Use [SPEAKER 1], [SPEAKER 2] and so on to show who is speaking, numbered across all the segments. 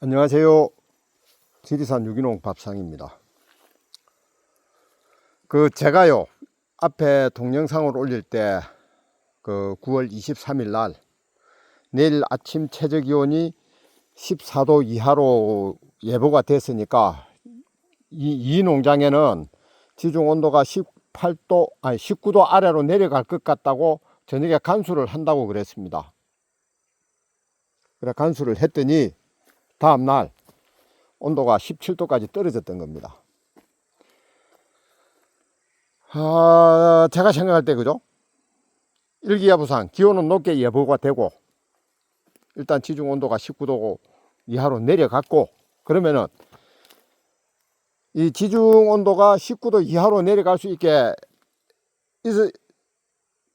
[SPEAKER 1] 안녕하세요. 지리산 유기농 밥상입니다. 그 제가요 앞에 동영상을 올릴 때 그 9월 23일 날 내일 아침 최저 기온이 14도 이하로 예보가 됐으니까 이, 이 농장에는 지중 온도가 18도 아니 19도 아래로 내려갈 것 같다고 저녁에 간수를 한다고 그랬습니다. 그래 간수를 했더니 다음 날 온도가 17도까지 떨어졌던 겁니다. 아, 제가 생각할 때 그죠? 일기예보상 기온은 높게 예보가 되고 일단 지중 온도가 19도 이하로 내려갔고 그러면은 이 지중 온도가 19도 이하로 내려갈 수 있게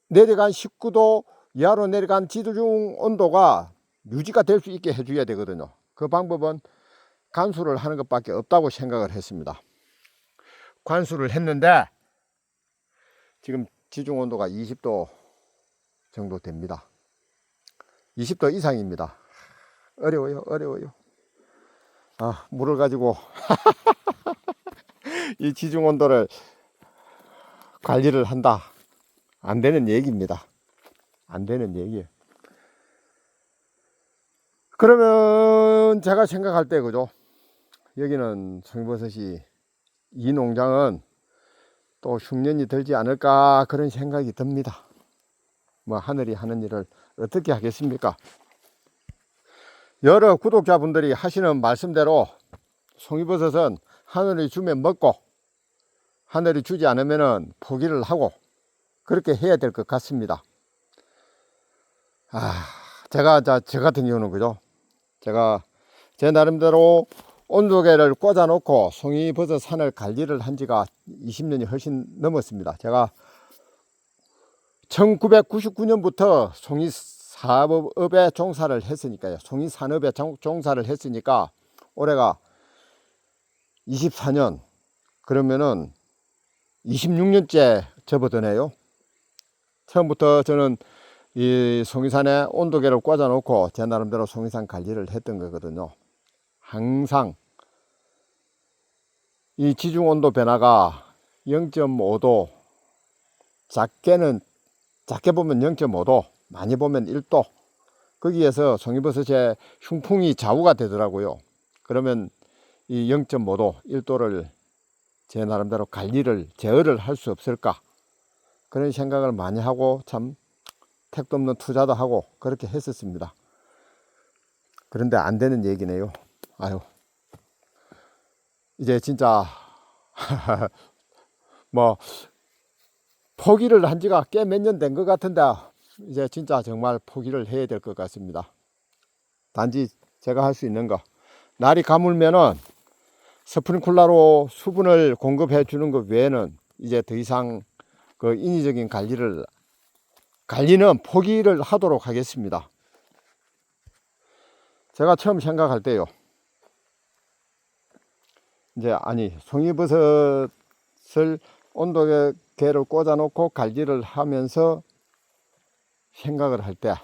[SPEAKER 1] 내려간 19도 이하로 내려간 지중 온도가 유지가 될 수 있게 해줘야 되거든요. 그 방법은 간수를 하는 것밖에 없다고 생각을 했습니다. 관수를 했는데 지금 지중 온도가 20도 정도 됩니다. 20도 이상입니다. 어려워요, 어려워요. 아, 물을 가지고 이 지중 온도를 관리를 한다. 안 되는 얘기입니다. 안 되는 얘기예요. 그러면 제가 생각할 때 그죠? 여기는 송이버섯이 이 농장은 또 흉년이 들지 않을까 그런 생각이 듭니다. 뭐 하늘이 하는 일을 어떻게 하겠습니까? 여러 구독자분들이 하시는 말씀대로 송이버섯은 하늘이 주면 먹고 하늘이 주지 않으면 포기를 하고 그렇게 해야 될 것 같습니다. 아, 제가 자, 저 같은 경우는 그죠? 제가 제 나름대로 온도계를 꽂아놓고 송이버섯 산을 관리를 한 지가 20년이 훨씬 넘었습니다. 제가 1999년부터 송이 사업에 종사를 했으니까요. 송이 산업에 종- 종사를 했으니까 올해가 24년 그러면은 26년째 접어드네요. 처음부터 저는 이 송이산에 온도계를 꽂아놓고 제 나름대로 송이산 관리를 했던 거거든요. 항상 이 지중 온도 변화가 0.5도, 작게는 작게 보면 0.5도, 많이 보면 1도. 거기에서 송이버섯의 흉풍이 좌우가 되더라고요. 그러면 이 0.5도, 1도를 제 나름대로 관리를 제어를 할 수 없을까 그런 생각을 많이 하고 참 택도 없는 투자도 하고 그렇게 했었습니다. 그런데 안 되는 얘기네요. 아유. 이제 진짜 뭐 포기를 한 지가 꽤 몇 년 된 것 같은데 이제 진짜 정말 포기를 해야 될 것 같습니다. 단지 제가 할 수 있는 거 날이 가물면은 스프링쿨러로 수분을 공급해 주는 것 외에는 이제 더 이상 그 인위적인 관리를 관리는 포기를 하도록 하겠습니다. 제가 처음 생각할 때요. 이제 아니 송이버섯을 온도계를 꽂아놓고 관리를 하면서 생각을 할 때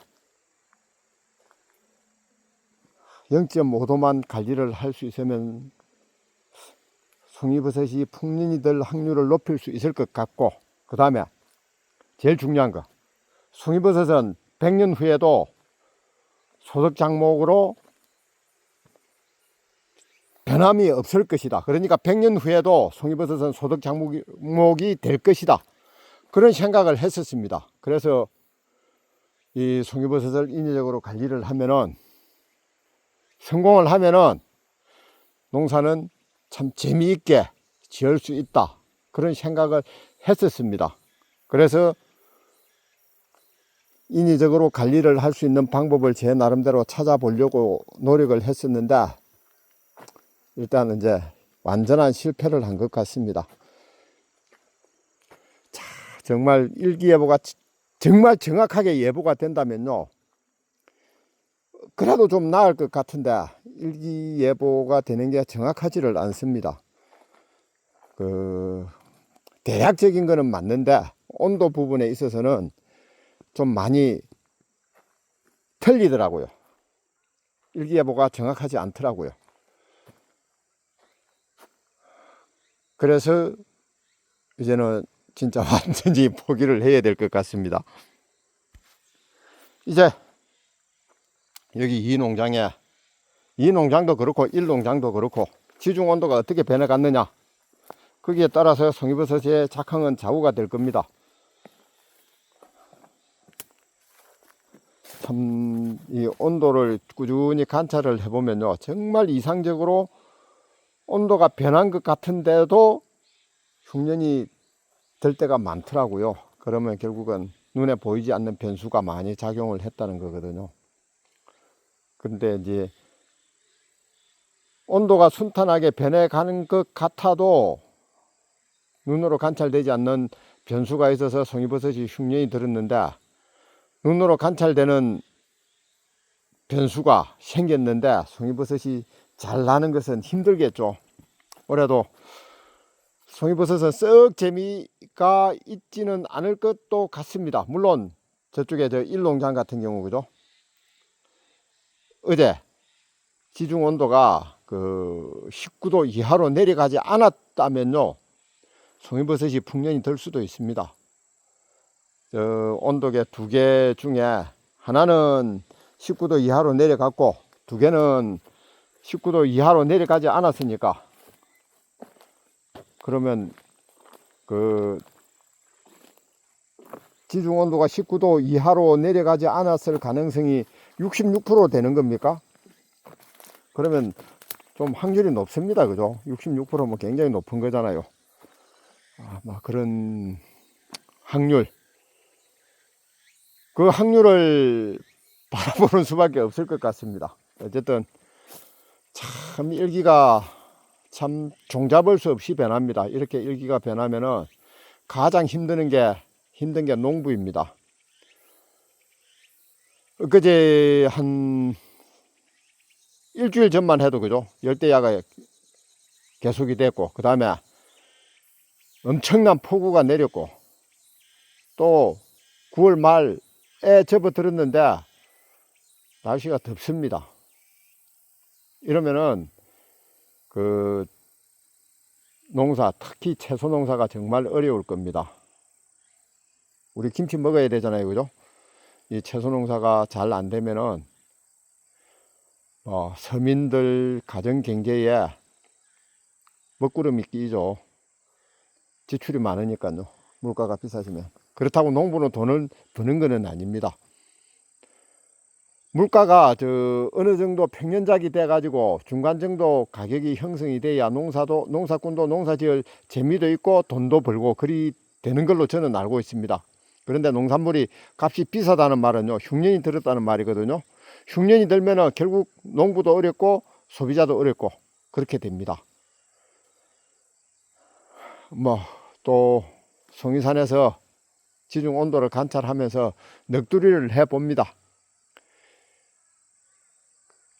[SPEAKER 1] 0.5도만 관리를 할 수 있으면 송이버섯이 풍년이 될 확률을 높일 수 있을 것 같고 그 다음에 제일 중요한 거 송이버섯은 100년 후에도 소득 작목으로 변함이 없을 것이다. 그러니까 100년 후에도 송이버섯은 소득 작목이 될 것이다. 그런 생각을 했었습니다. 그래서 이 송이버섯을 인위적으로 관리를 하면은 성공을 하면은 농사는 참 재미있게 지을 수 있다. 그런 생각을 했었습니다. 그래서 인위적으로 관리를 할 수 있는 방법을 제 나름대로 찾아보려고 노력을 했었는데 일단 이제 완전한 실패를 한 것 같습니다. 자, 정말 일기예보가 지- 정말 정확하게 예보가 된다면요. 그래도 좀 나을 것 같은데 일기예보가 되는 게 정확하지를 않습니다. 그 대략적인 거는 맞는데 온도 부분에 있어서는 좀 많이 틀리더라고요. 일기예보가 정확하지 않더라고요. 그래서 이제는 진짜 완전히 포기를 해야 될 것 같습니다. 이제 여기 이 농장에 이 농장도 그렇고 일 농장도 그렇고 지중 온도가 어떻게 변해갔느냐 거기에 따라서 송이버섯의 작황은 좌우가 될 겁니다. 참 이 온도를 꾸준히 관찰을 해보면요 정말 이상적으로 온도가 변한 것 같은데도 흉년이 될 때가 많더라고요. 그러면 결국은 눈에 보이지 않는 변수가 많이 작용을 했다는 거거든요. 근데 이제 온도가 순탄하게 변해가는 것 같아도 눈으로 관찰되지 않는 변수가 있어서 송이버섯이 흉년이 들었는데 눈으로 관찰되는 변수가 생겼는데 송이버섯이 잘 나는 것은 힘들겠죠. 올해도 송이버섯은 썩 재미가 있지는 않을 것도 같습니다. 물론 저쪽에 저 일농장 같은 경우 그죠? 어제 지중 온도가 그 19도 이하로 내려가지 않았다면요. 송이버섯이 풍년이 될 수도 있습니다. 저 온도계 두 개 중에 하나는 19도 이하로 내려갔고 두 개는 19도 이하로 내려가지 않았으니까 그러면 그 지중 온도가 19도 이하로 내려가지 않았을 가능성이 66% 되는 겁니까? 그러면 좀 확률이 높습니다. 그죠? 66%면 굉장히 높은 거잖아요. 아, 막 그런 확률. 그 확률을 바라보는 수밖에 없을 것 같습니다. 어쨌든 참 일기가 참 종잡을 수 없이 변합니다. 이렇게 일기가 변하면은 가장 힘드는 게 힘든 게 농부입니다. 엊그제 한 일주일 전만 해도 그죠 열대야가 계속이 됐고 그 다음에 엄청난 폭우가 내렸고 또 9월 말에 접어들었는데 날씨가 덥습니다. 이러면은 그 농사 특히 채소 농사가 정말 어려울 겁니다. 우리 김치 먹어야 되잖아요, 그죠? 이 채소 농사가 잘 안 되면은 어, 서민들 가정 경제에 먹구름이 끼죠. 지출이 많으니까요. 물가가 비싸지면. 그렇다고 농부는 돈을 버는 것은 아닙니다. 물가가 저 어느 정도 평년작이 돼 가지고 중간 정도 가격이 형성이 돼야 농사도 농사꾼도 농사지을 재미도 있고 돈도 벌고 그리 되는 걸로 저는 알고 있습니다. 그런데 농산물이 값이 비싸다는 말은요 흉년이 들었다는 말이거든요. 흉년이 들면은 결국 농부도 어렵고 소비자도 어렵고 그렇게 됩니다. 뭐 또 송이산에서 지중 온도를 관찰하면서 넋두리를 해 봅니다.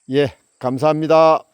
[SPEAKER 1] 예, 감사합니다.